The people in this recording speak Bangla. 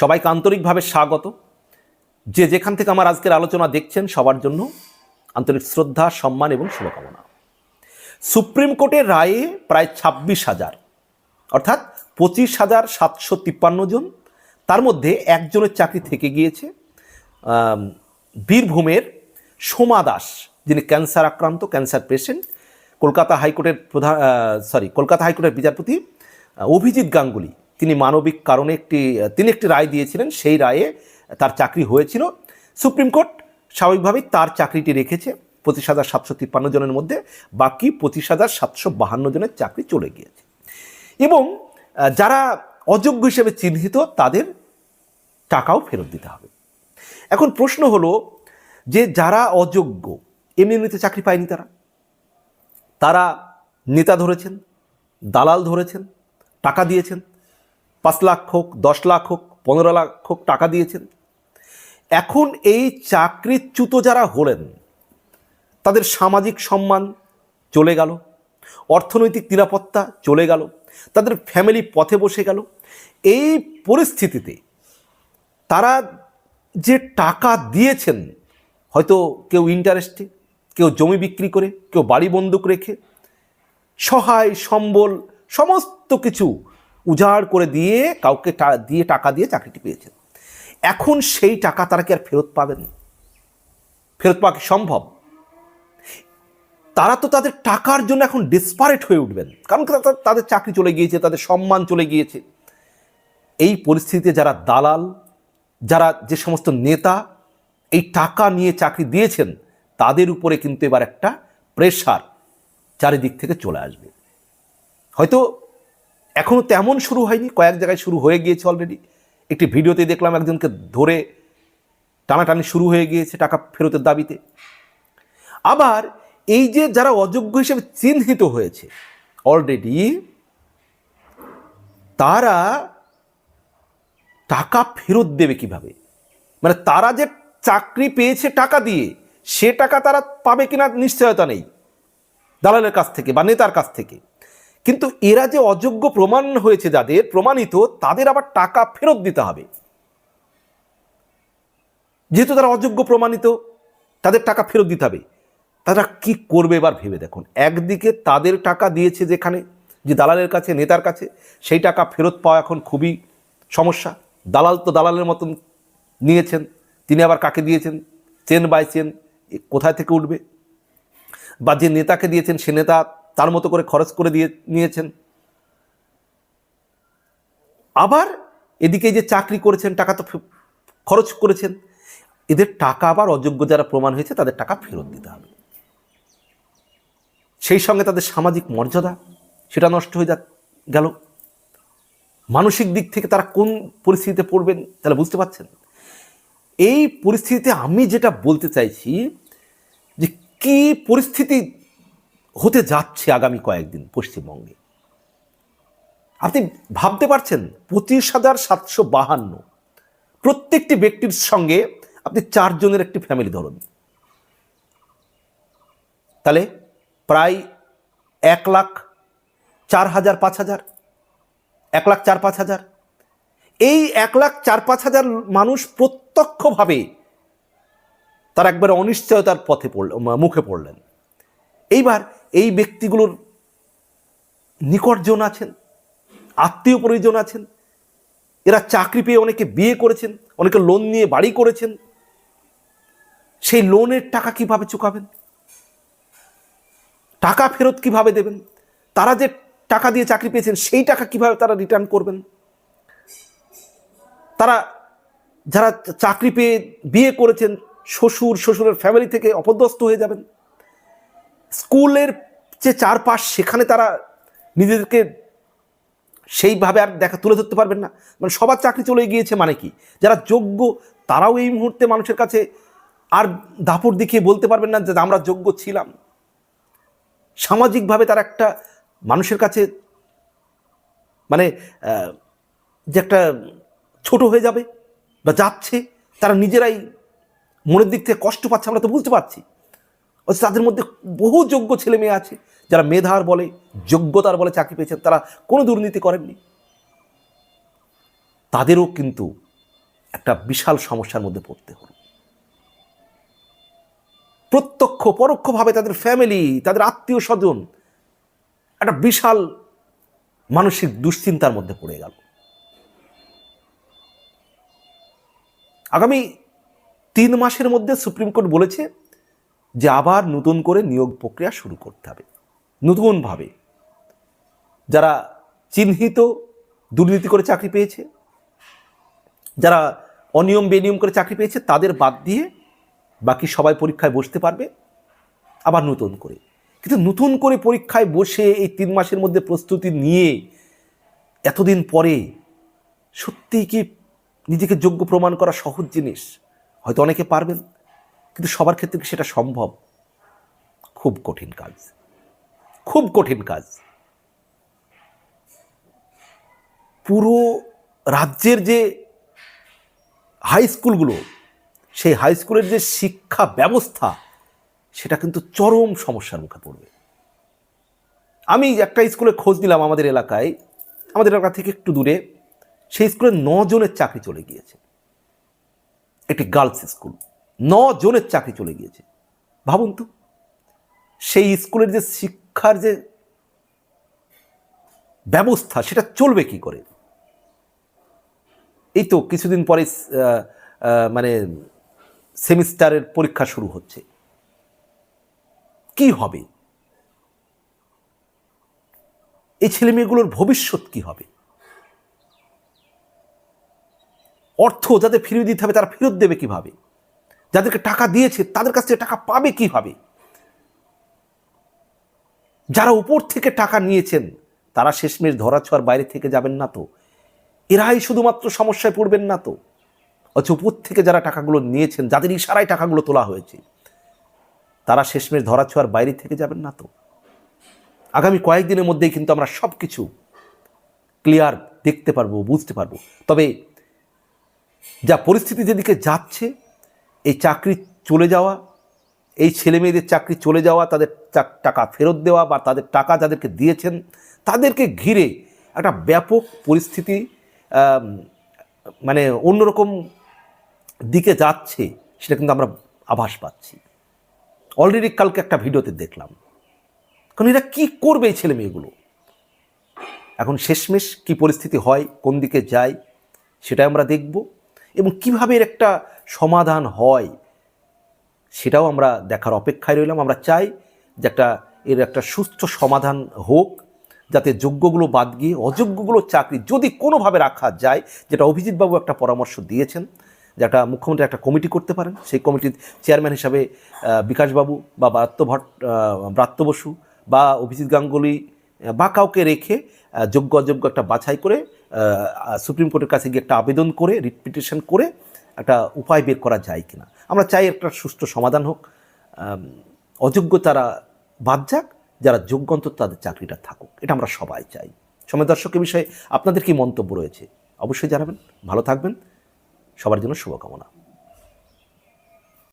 সবাইকে আন্তরিকভাবে স্বাগত। যে যেখান থেকে আমার আজকের আলোচনা দেখছেন, সবার জন্য আন্তরিক শ্রদ্ধা, সম্মান এবং শুভকামনা। সুপ্রিম কোর্টের রায়ে প্রায় ছাব্বিশ হাজার, অর্থাৎ পঁচিশ হাজার সাতশো তিপ্পান্ন জন, তার মধ্যে একজনের চাকরি থেকে গিয়েছে। বীরভূমের সোমা দাস, যিনি ক্যান্সার আক্রান্ত, ক্যান্সার পেশেন্ট, কলকাতা হাইকোর্টের প্রধান সরি কলকাতা হাইকোর্টের বিচারপতি অভিজিৎ গাঙ্গুলি। তিনি মানবিক কারণে একটি, তিনি একটি রায় দিয়েছিলেন, সেই রায়ে তার চাকরি হয়েছিল। সুপ্রিম কোর্ট স্বাভাবিকভাবেই তার চাকরিটি রেখেছে, পঁচিশ হাজার সাতশো তিপ্পান্ন জনের মধ্যে, বাকি পঁচিশ হাজার সাতশো বাহান্ন জনের চাকরি চলে গিয়েছে। এবং যারা অযোগ্য হিসেবে চিহ্নিত, তাদের টাকাও ফেরত দিতে হবে। এখন প্রশ্ন হলো, যে যারা অযোগ্য, এমনি এমনিতে চাকরি পায়নি তারা? তারা নেতা ধরেছেন, দালাল ধরেছেন, টাকা দিয়েছেন পাঁচ লাখ হোক, দশ লাখ হোক, পনেরো লাখ হোক টাকা দিয়েছেন। এখন এই চাকরিচ্যুত যারা হলেন, তাদের সামাজিক সম্মান চলে গেল, অর্থনৈতিক নিরাপত্তা চলে গেল, তাদের ফ্যামিলি পথে বসে গেল। এই পরিস্থিতিতে তারা যে টাকা দিয়েছেন, হয়তো কেউ ইন্টারেস্টে কেউ জমি বিক্রি করে, কেউ বাড়ি বন্দুক রেখে, সহায়, সম্বল, সমস্ত কিছু উজাড় করে দিয়ে কাউকে দিয়ে টাকা দিয়ে চাকরিটি পেয়েছেন এখন সেই টাকা তারা কি আর ফেরত পাবেন? ফেরত পাওয়া কি সম্ভব? তারা তো তাদের টাকার জন্য এখন ডিসপারেট হয়ে উঠবেন। কারণ তাদের চাকরি চলে গিয়েছে, তাদের সম্মান চলে গিয়েছে। এই পরিস্থিতিতে যারা দালাল, যারা যে সমস্ত নেতা, এই টাকা নিয়ে চাকরি দিয়েছেন, তাদের উপরে কিন্তু এবার একটা প্রেশার চারিদিক থেকে চলে আসবে। হয়তো এখনও তেমন শুরু হয়নি, কয়েক জায়গায় শুরু হয়ে গিয়েছে অলরেডি একটি ভিডিওতে দেখলাম একজনকে ধরে টানাটানি শুরু হয়ে গিয়েছে টাকা ফেরতের দাবিতে। আবার এই যে যারা অযোগ্য হিসেবে চিহ্নিত হয়েছে অলরেডি তারা টাকা ফেরত দেবে কীভাবে? মানে তারা যে চাকরি পেয়েছে টাকা দিয়ে, সে টাকা তারা পাবে কিনা নিশ্চয়তা নেই। দালালের কাছ থেকে বা নেতার কাছ থেকে। কিন্তু এরা যে অযোগ্য প্রমাণ হয়েছে যাদের, প্রমাণিত, তাদের আবার টাকা ফেরত দিতে হবে। যেহেতু তারা অযোগ্য, প্রমাণিত, তাদের টাকা ফেরত দিতে হবে। তারা কি করবে এবার ভেবে দেখুন। একদিকে তাদের টাকা দিয়েছে যেখানে, যে দালালের কাছে, নেতার কাছে, সেই টাকা ফেরত পাওয়া এখন খুবই সমস্যা। দালাল তো দালালের মতন নিয়েছেন, তিনি আবার কাকে দিয়েছেন? চেন বাই চেন কোথায় থেকে উঠবে? বা যে নেতাকে দিয়েছেন, সে নেতা তার মতো করে খরচ করে দিয়ে নিয়েছেন। আবার এদিকে যে চাকরি করেছেন, টাকা তো খরচ করেছেন, এদের টাকা আবার অযোগ্য যারা প্রমাণ হয়েছে, তাদের টাকা ফেরত দিতে হবে। সেই সঙ্গে তাদের সামাজিক মর্যাদা, সেটা নষ্ট হয়ে যা, গেল। মানসিক দিক থেকে তারা কোন পরিস্থিতিতে পড়বেন, তাহলে বুঝতে পারছেন? এই পরিস্থিতিতে আমি যেটা বলতে চাইছি যে, কি পরিস্থিতি হতে যাচ্ছে আগামী কয়েকদিন পশ্চিমবঙ্গে। আপনি ভাবতে পারছেন, পঁচিশ হাজার সাতশো বাহান্ন প্রত্যেকটি ব্যক্তির সঙ্গে আপনি চারজনের একটি ফ্যামিলি ধরুন। তাহলে প্রায় এক লাখ চার হাজার পাঁচ হাজার, এক লাখ চার পাঁচ হাজার। এই এক লাখ চার পাঁচ হাজার মানুষ প্রত্যক্ষভাবে তার একবারে অনিশ্চয়তার পথে পড়ল, মুখে পড়লেন। এইবার এই ব্যক্তিগুলোর নিকটজন আছেন, আত্মীয় পরিজন আছেন, এরা চাকরি পেয়ে অনেকে বিয়ে করেছেন, অনেকে লোন নিয়ে বাড়ি করেছেন। সেই লোনের টাকা কীভাবে চুকাবেন? টাকা ফেরত কীভাবে দেবেন? তারা যে টাকা দিয়ে চাকরি পেয়েছেন, সেই টাকা কীভাবে তারা রিটার্ন করবেন? তারা যারা চাকরি পেয়ে বিয়ে করেছেন, শ্বশুর, শ্বশুরের ফ্যামিলি থেকে অপদস্থ হয়ে যাবেন। স্কুলের যে চারপাশ, সেখানে তারা নিজেদেরকে সেইভাবে আর দেখা, তুলে ধরতে পারবেন না। মানে সবার চাকরি চলে গিয়েছে মানে কি? যারা যোগ্য, তারাও এই মুহূর্তে মানুষের কাছে আর দাপট দেখিয়ে বলতে পারবেন না যে আমরা যোগ্য ছিলাম। সামাজিকভাবে তারা একটা মানুষের কাছে মানে যে একটা ছোট হয়ে যাবে বা যাচ্ছে, তারা নিজেরাই মনের দিক থেকে কষ্ট পাচ্ছে, আমরা তো বুঝতে পারছি। অথচ তাদের মধ্যে বহু যোগ্য ছেলে মেয়ে আছে, যারা মেধার বলে, যোগ্যতার বলে চাকরি পেয়েছেন, তারা কোনো দুর্নীতি করেননি। তাদেরও কিন্তু একটা বিশাল সমস্যার মধ্যে পড়তে হলো। প্রত্যক্ষ, পরোক্ষভাবে তাদের ফ্যামিলি তাদের আত্মীয় স্বজন, একটা বিশাল মানসিক দুশ্চিন্তার মধ্যে পড়ে গেল। আগামী তিন মাসের মধ্যে সুপ্রিম কোর্ট বলেছে যে আবার নতুন করে নিয়োগ প্রক্রিয়া শুরু করতে হবে। নতুনভাবে। যারা চিহ্নিত, দুর্নীতি করে চাকরি পেয়েছে, যারা অনিয়ম, বেনিয়ম করে চাকরি পেয়েছে, তাদের বাদ দিয়ে বাকি সবাই পরীক্ষায় বসতে পারবে, আবার নতুন করে। কিন্তু নতুন করে পরীক্ষায় বসে এই তিন মাসের মধ্যে প্রস্তুতি নিয়ে এতদিন পরে সত্যিই কি নিজেকে যোগ্য প্রমাণ করা সহজ জিনিস? হয়তো অনেকে পারবেন। কিন্তু সবার ক্ষেত্রে কি সেটা সম্ভব? খুব কঠিন কাজ। খুব কঠিন কাজ। পুরো রাজ্যের যে হাই স্কুলগুলো সেই হাই স্কুলের যে শিক্ষা ব্যবস্থা, সেটা কিন্তু চরম সমস্যার মুখে পড়বে। আমি একটা স্কুলে খোঁজ নিলাম আমাদের এলাকায়। আমাদের এলাকা থেকে একটু দূরে, সেই স্কুলে জনের চাকরি চলে গিয়েছে। একটি গার্লস স্কুল জনের চাকরি চলে গিয়েছে। ভাবুন তো, সেই স্কুলের যে শিক্ষার যে ব্যবস্থা, সেটা চলবে কি করে? এই তো কিছুদিন পরে মানে সেমিস্টারের পরীক্ষা শুরু হচ্ছে। কি হবে? এই ছেলেমেয়েগুলোর ভবিষ্যৎ কি হবে? অর্থ যাদের ফিরিয়ে দিতে হবে, তারা ফেরত দেবে কীভাবে? যাদেরকে টাকা দিয়েছে, তাদের কাছ থেকে টাকা পাবে কীভাবে? যারা উপর থেকে টাকা নিয়েছেন, তারা শেষমেশ ধরাছোঁয়ার বাইরে থেকে যাবেন না তো। এরাই শুধুমাত্র সমস্যায় পড়বেন না তো। অথচ উপর থেকে যারা টাকাগুলো নিয়েছেন, যাদের ইশারায় টাকাগুলো তোলা হয়েছে, তারা শেষমেশ ধরাছোঁয়ার বাইরে থেকে যাবেন না তো। আগামী কয়েকদিনের মধ্যেই কিন্তু আমরা সব কিছু ক্লিয়ার দেখতে পারব, বুঝতে পারব। তবে যা পরিস্থিতি যেদিকে যাচ্ছে এই চাকরি চলে যাওয়া, এই ছেলে মেয়েদের চাকরি চলে যাওয়া, তাদের টাকা ফেরত দেওয়া বা তাদের টাকা যাদেরকে দিয়েছেন, তাদেরকে ঘিরে একটা ব্যাপক পরিস্থিতি মানে অন্যরকম দিকে যাচ্ছে, সেটা কিন্তু আমরা আভাস পাচ্ছি। অলরেডি কালকে একটা ভিডিওতে দেখলাম। কারণ এরা কী করবে এই ছেলে মেয়েগুলো? এখন শেষমেশ কি পরিস্থিতি হয়, কোন দিকে যায়, সেটাই আমরা দেখব। এবং কীভাবে এর একটা সমাধান হয়, সেটাও আমরা দেখার অপেক্ষায় রইলাম। আমরা চাই যে একটা, এর একটা সুস্থ সমাধান হোক, যাতে যোগ্যগুলো বাদ গিয়ে অযোগ্যগুলো চাকরি যদি কোনোভাবে রাখা যায়, যেটা অভিজিৎবাবু একটা পরামর্শ দিয়েছেন, যে একটা মুখ্যমন্ত্রী একটা কমিটি করতে পারেন। সেই কমিটির চেয়ারম্যান হিসাবে বিকাশবাবু বা ব্রাত্য ভট্ট ব্রাত্য বসু বা অভিজিৎ গাঙ্গুলি বা কাউকে রেখে যোগ্য অযোগ্য একটা বাছাই করে সুপ্রিম কোর্টের কাছে গিয়ে একটা আবেদন করে রিট পিটিশন করে একটা উপায় বের করা যায় কি না আমরা চাই একটা সুষ্ঠু সমাধান হোক অযোগ্য তারা বাদ যাক, যারা যোগ্য অন্তত তাদের চাকরিটা থাকুক। এটা আমরা সবাই চাই। সময় দর্শকের বিষয়ে আপনাদের কি মন্তব্য রয়েছে? অবশ্যই জানাবেন। ভালো থাকবেন। সবার জন্য শুভকামনা।